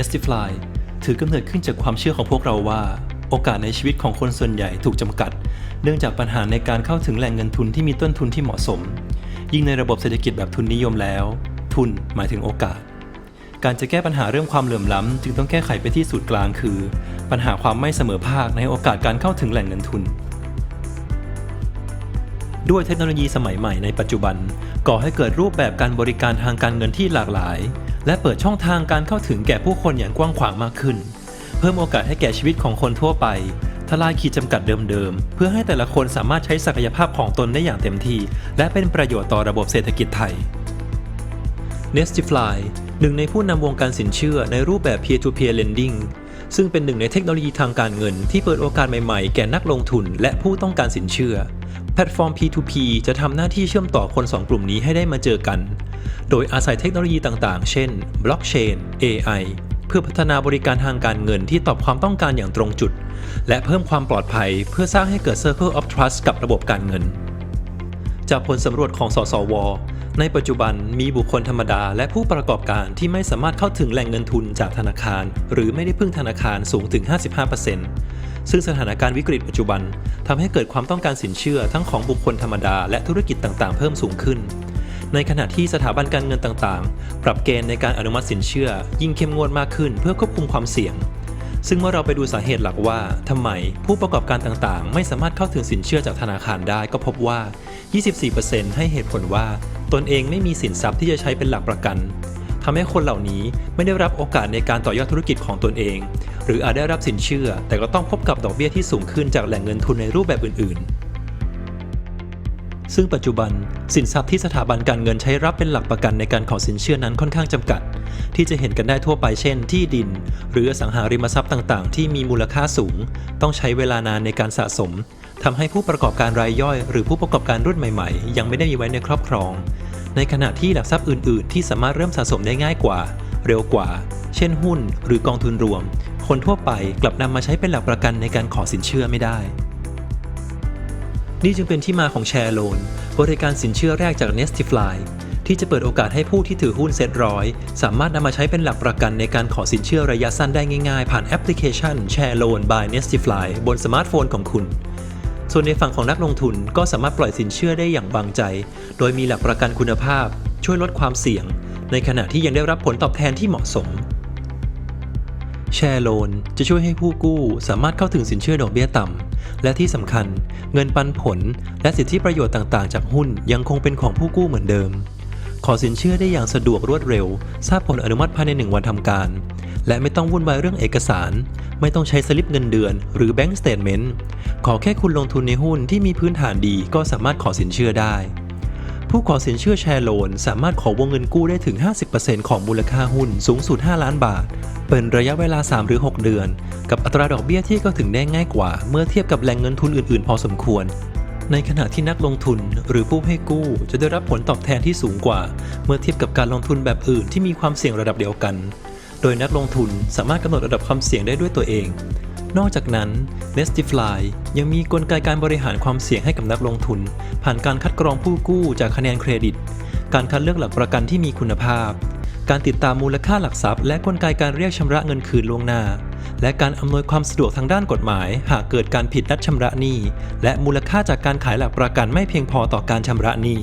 Nestify ถือกำเนิดขึ้นจากความเชื่อของพวกเราว่า โอกาสในชีวิตของคนส่วนใหญ่ถูกจำกัด เนื่องจากปัญหาในการเข้าถึงแหล่งเงินทุนที่มีต้นทุนที่เหมาะสม ยิ่งในระบบเศรษฐกิจแบบทุนนิยมแล้ว ทุนหมายถึงโอกาส การจะแก้ปัญหาเรื่องความเหลื่อมล้ำจึงต้องแก้ไขไปที่ศูนย์กลางคือ ปัญหาความไม่เสมอภาคในโอกาสการเข้าถึงแหล่งเงินทุนด้วยเทคโนโลยีสมัยใหม่ในปัจจุบัน ก่อให้เกิดรูปแบบการบริการทางการเงินที่หลากหลาย และเปิดช่องทางการเข้าถึงแก่ผู้คนอย่างกว้างขวางมากขึ้น เพิ่มโอกาสให้แก่ชีวิตของคนทั่วไป ทลายขีดจำกัดเดิมๆ เพื่อให้แต่ละคนสามารถใช้ศักยภาพของตนได้อย่างเต็มที่ และเป็นประโยชน์ต่อระบบเศรษฐกิจไทย Nestify หนึ่งในผู้นำวงการสินเชื่อในรูปแบบ peer-to-peer lending ซึ่งเป็นหนึ่งในเทคโนโลยีทางการเงิน ที่เปิดโอกาสใหม่ๆ แก่นักลงทุน และผู้ต้องการสินเชื่อ แพลตฟอร์ม P2P จะทำหน้าที่เชื่อมต่อคน 2 กลุ่มนี้ให้ได้มาเจอกัน โดยอาศัยเทคโนโลยีต่างๆ เช่น Blockchain AI เพื่อพัฒนาบริการทางการเงินที่ตอบความต้องการอย่างตรงจุด และเพิ่มความปลอดภัย เพื่อสร้างให้เกิด Circle of Trust กับระบบการเงิน จากผลสำรวจของสสว ในปัจจุบันมีบุคคลธรรมดาและผู้ประกอบการที่ไม่สามารถเข้าถึงแหล่งเงินทุนจากธนาคาร หรือไม่ได้พึ่งธนาคารสูงถึง 55%ซึ่งสถานการณ์วิกฤตปัจจุบันทำให้เกิดความต้องการสินเชื่อทั้งของบุคคลธรรมดาและธุรกิจต่างๆ เพิ่มสูงขึ้น ในขณะที่สถาบันการเงินต่างๆ ปรับเกณฑ์ในการอนุมัติสินเชื่อ ยิ่งเข้มงวดมากขึ้นเพื่อควบคุมความเสี่ยงซึ่งเมื่อเราไปดูสาเหตุหลักว่าทำไมผู้ประกอบการต่างๆ ไม่สามารถเข้าถึงสินเชื่อจากธนาคารได้ก็พบว่า 24%ให้เหตุผลว่า ตนเองไม่มีสินทรัพย์ที่จะใช้เป็นหลักประกันทำให้คนเหล่านี้ไม่ได้รับโอกาสในการต่อยอดธุรกิจของตนเอง หรืออาจได้รับสินเชื่อ แต่ก็ต้องพบกับดอกเบี้ยที่สูงขึ้นจากแหล่งเงินทุนในรูปแบบอื่น ๆ ซึ่งปัจจุบันสินทรัพย์ที่สถาบันการเงินใช้รับเป็นหลักประกันในการขอสินเชื่อนั้นค่อนข้างจำกัด ที่จะเห็นกันได้ทั่วไปเช่น ที่ดิน หรืออสังหาริมทรัพย์ต่าง ๆ ที่มีมูลค่าสูง ต้องใช้เวลานานในการสะสม ทำให้ผู้ประกอบการรายย่อย หรือผู้ประกอบการรุ่นใหม่ๆ ยังไม่ได้มีไว้ในครอบครอง ในขณะที่หลักทรัพย์อื่น ๆ ที่สามารถเริ่มสะสมได้ง่ายกว่า เร็วกว่า เช่นหุ้น หรือกองทุนรวม คนทั่วไปกลับนำมาใช้เป็นหลักประกันในการขอสินเชื่อไม่ได้ นี่จึงเป็นที่มาของแชร์โลนบริการสินเชื่อแรกจาก Nestify ที่จะเปิดโอกาสให้ผู้ที่ถือหุ้นเซ็ตร้อยสามารถนำมาใช้เป็นหลักประกันในการขอสินเชื่อระยะสั้นได้ง่ายๆ ผ่านแอปพลิเคชัน Share Loan by Nestify บนสมาร์ทโฟนของคุณ ส่วนในฝั่งของนักลงทุนก็สามารถปล่อยสินเชื่อได้อย่างบางใจ โดยมีหลักประกันคุณภาพ ช่วยลดความเสี่ยง ในขณะที่ยังได้รับผลตอบแทนที่เหมาะสม แชร์โลนจะช่วยให้ผู้กู้สามารถเข้าถึงสินเชื่อดอกเบี้ยต่ำ และที่สำคัญ เงินปันผล และสิทธิประโยชน์ต่างๆ จากหุ้นยังคงเป็นของผู้กู้เหมือนเดิม ขอสินเชื่อได้อย่างสะดวกรวดเร็ว ทราบผลอนุมัติภายใน 1 วันทำการ และไม่ต้องวุ่นวายเรื่องเอกสาร ไม่ต้องใช้สลิปเงินเดือน หรือแบงก์สเตทเมนต์ขอแค่คุณลงทุนในหุ้นที่มีพื้นฐานดีก็สามารถขอสินเชื่อได้ ผู้ขอสินเชื่อแชร์โลน สามารถขอวงเงินกู้ได้ถึง 50%ของมูลค่าหุ้นสูงสุด 5 ล้านบาท เป็นระยะเวลา 3 หรือ 6 เดือน กับอัตราดอกเบี้ยที่เข้าถึงได้ง่ายกว่า เมื่อเทียบกับแหล่งเงินทุนอื่น ๆ พอสมควรในขณะที่นักลงทุนหรือผู้ให้กู้จะได้รับผลตอบแทนที่สูงกว่า เมื่อเทียบกับการลงทุนแบบอื่นที่มีความเสี่ยงระดับเดียวกัน โดยนักลงทุนสามารถกำหนดระดับความเสี่ยงได้ด้วยตัวเอง นอกจากนั้น Nestify ยังมีกลไกการบริหารความเสี่ยงให้กับนักลงทุน ผ่านการคัดกรองผู้กู้จากคะแนนเครดิต การคัดเลือกหลักประกันที่มีคุณภาพ การติดตามมูลค่าหลักทรัพย์ และกลไกการเรียกชำระเงินคืนล่วงหน้า และการอำนวยความสะดวกทางด้านกฎหมาย หากเกิดการผิดนัดชำระหนี้ และมูลค่าจากการขายหลักประกันไม่เพียงพอต่อการชำระหนี้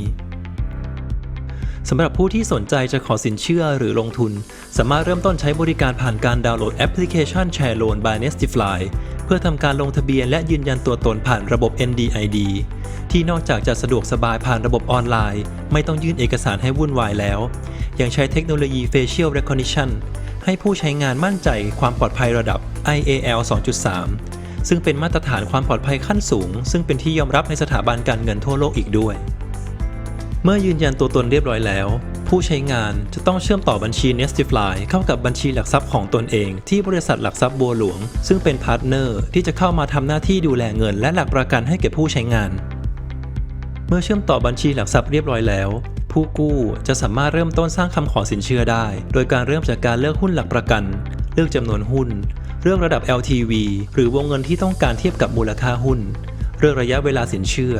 สำหรับผู้ที่สนใจจะขอสินเชื่อหรือลงทุน สามารถเริ่มต้นใช้บริการผ่านการดาวน์โหลดแอปพลิเคชัน Share Loan by Nestify เพื่อทำการลงทะเบียนและยืนยันตัวตนผ่านระบบ NDID ที่นอกจากจะสะดวกสบายผ่านระบบออนไลน์ ไม่ต้องยื่นเอกสารให้วุ่นวายแล้ว ยังใช้เทคโนโลยี Facial Recognition ให้ผู้ใช้งานมั่นใจความปลอดภัยระดับ IAL 2.3 ซึ่งเป็นมาตรฐานความปลอดภัยขั้นสูง ซึ่งเป็นที่ยอมรับในสถาบันการเงินทั่วโลกอีกด้วย เมื่อยืนยันตัวตนเรียบร้อยแล้ว ผู้ใช้งานจะต้องเชื่อมต่อบัญชี Nestify เข้ากับบัญชีหลักทรัพย์ของตนเอง ที่บริษัทหลักทรัพย์บัวหลวง ซึ่งเป็นพาร์ทเนอร์ที่จะเข้ามาทำหน้าที่ดูแลเงินและหลักประกันให้แก่ผู้ใช้งาน เมื่อเชื่อมต่อบัญชีหลักทรัพย์เรียบร้อยแล้ว ผู้กู้จะสามารถเริ่มต้นสร้างคำขอสินเชื่อได้ โดยการเริ่มจากการเลือกหุ้นหลักประกัน เลือกจำนวนหุ้น เลือกระดับ LTV หรือวงเงินที่ต้องการเทียบกับมูลค่าหุ้น เลือกระยะเวลาสินเชื่อ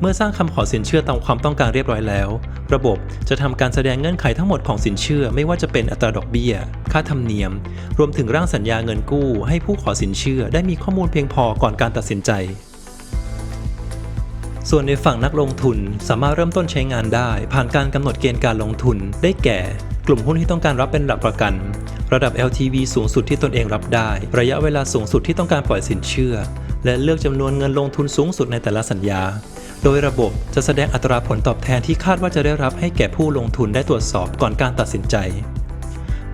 เมื่อสร้างคำขอสินเชื่อตามความต้องการเรียบร้อยแล้ว ระบบจะทำการแสดงเงื่อนไขทั้งหมดของสินเชื่อไม่ว่าจะเป็นอัตราดอกเบี้ย ค่าธรรมเนียม รวมถึงร่างสัญญาเงินกู้ ให้ผู้ขอสินเชื่อได้มีข้อมูลเพียงพอก่อนการตัดสินใจ ส่วนในฝั่งนักลงทุนสามารถเริ่มต้นใช้งานได้ ผ่านการกำหนดเกณฑ์การลงทุนได้แก่ กลุ่มหุ้นที่ต้องการรับเป็นหลักประกัน ระดับ LTV สูงสุดที่ตนเองรับได้ ระยะเวลาสูงสุดที่ต้องการปล่อยสินเชื่อ และเลือกจำนวนเงินลงทุนสูงสุดในแต่ละสัญญา โดยระบบจะแสดงอัตราผลตอบแทนที่คาดว่าจะได้รับให้แก่ผู้ลงทุนได้ตรวจสอบก่อนการตัดสินใจ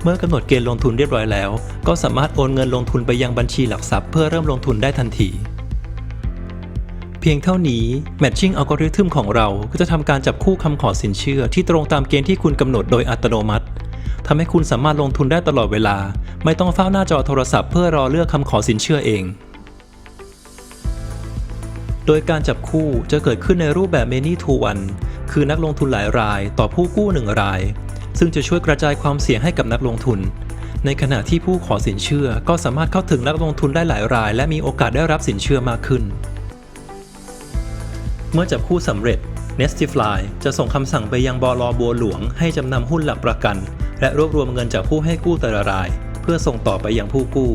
เมื่อกำหนดเกณฑ์ลงทุนเรียบร้อยแล้ว ก็สามารถโอนเงินลงทุนไปยังบัญชีหลักทรัพย์เพื่อเริ่มลงทุนได้ทันที เพียงเท่านี้ Matching Algorithm ของเราก็จะทำการจับคู่คำขอสินเชื่อที่ตรงตามเกณฑ์ที่คุณกำหนดโดยอัตโนมัติทำให้คุณสามารถลงทุนได้ตลอดเวลา ไม่ต้องเฝ้าหน้าจอโทรศัพท์เพื่อรอเลือกคำขอสินเชื่อเอง โดยการจับคู่จะเกิดขึ้นในรูปแบบ many to one คือนักลงทุนหลายราย ต่อผู้กู้หนึ่งราย ซึ่งจะช่วยกระจายความเสี่ยงให้กับนักลงทุน ในขณะที่ผู้ขอสินเชื่อก็สามารถเข้าถึงนักลงทุนได้หลายราย และมีโอกาสได้รับสินเชื่อมากขึ้น เมื่อจับคู่สำเร็จ Nestify จะส่งคำสั่งไปยังบลบัวหลวง ให้จำนำหุ้นหลักประกัน และรวบรวมเงินจากผู้ให้กู้แต่ละราย เพื่อส่งต่อไปยังผู้กู้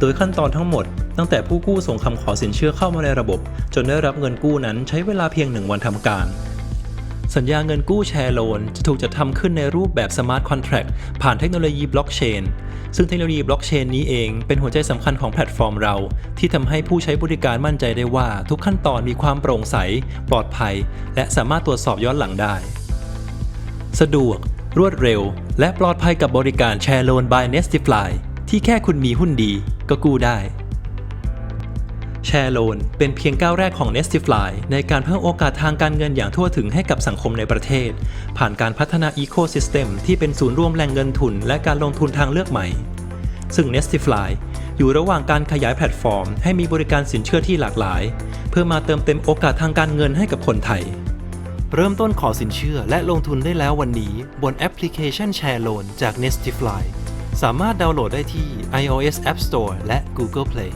โดยขั้นตอนทั้งหมด ตั้งแต่ผู้กู้ส่งคำขอสินเชื่อเข้ามาในระบบ จนได้รับเงินกู้นั้นใช้เวลาเพียงหนึ่งวันทำการ สัญญาเงินกู้แชร์โลน จะถูกจัดทำขึ้นในรูปแบบ Smart Contract ผ่านเทคโนโลยีบล็อกเชนซึ่งเทคโนโลยีบล็อกเชนนี้เองเป็นหัวใจสำคัญของแพลตฟอร์มเรา ที่ทำให้ผู้ใช้บริการมั่นใจได้ว่า ทุกขั้นตอนมีความโปร่งใส ปลอดภัย และสามารถตรวจสอบย้อนหลังได้ สะดวก รวดเร็ว และปลอดภัยกับบริการแชร์โลน by Nestify ที่แค่คุณมีหุ้นดีก็กู้ได้ แชร์โลน เป็นเพียงก้าวแรกของ Nestify ในการเพิ่มโอกาสทางการเงินอย่างทั่วถึงให้กับสังคมในประเทศ ผ่านการพัฒนา Ecosystem ที่เป็นศูนย์รวมแหล่งเงินทุน และการลงทุนทางเลือกใหม่ ซึ่ง Nestify อยู่ระหว่างการขยายแพลตฟอร์ม ให้มีบริการสินเชื่อที่หลากหลาย เพื่อมาเติมเต็มโอกาสทางการเงินให้กับคนไทย เริ่มต้นขอสินเชื่อและลงทุนได้แล้ววันนี้ บนแอปพลิเคชัน Share Loan จาก Nestify สามารถดาวน์โหลดได้ที่ iOS App Store และ Google Play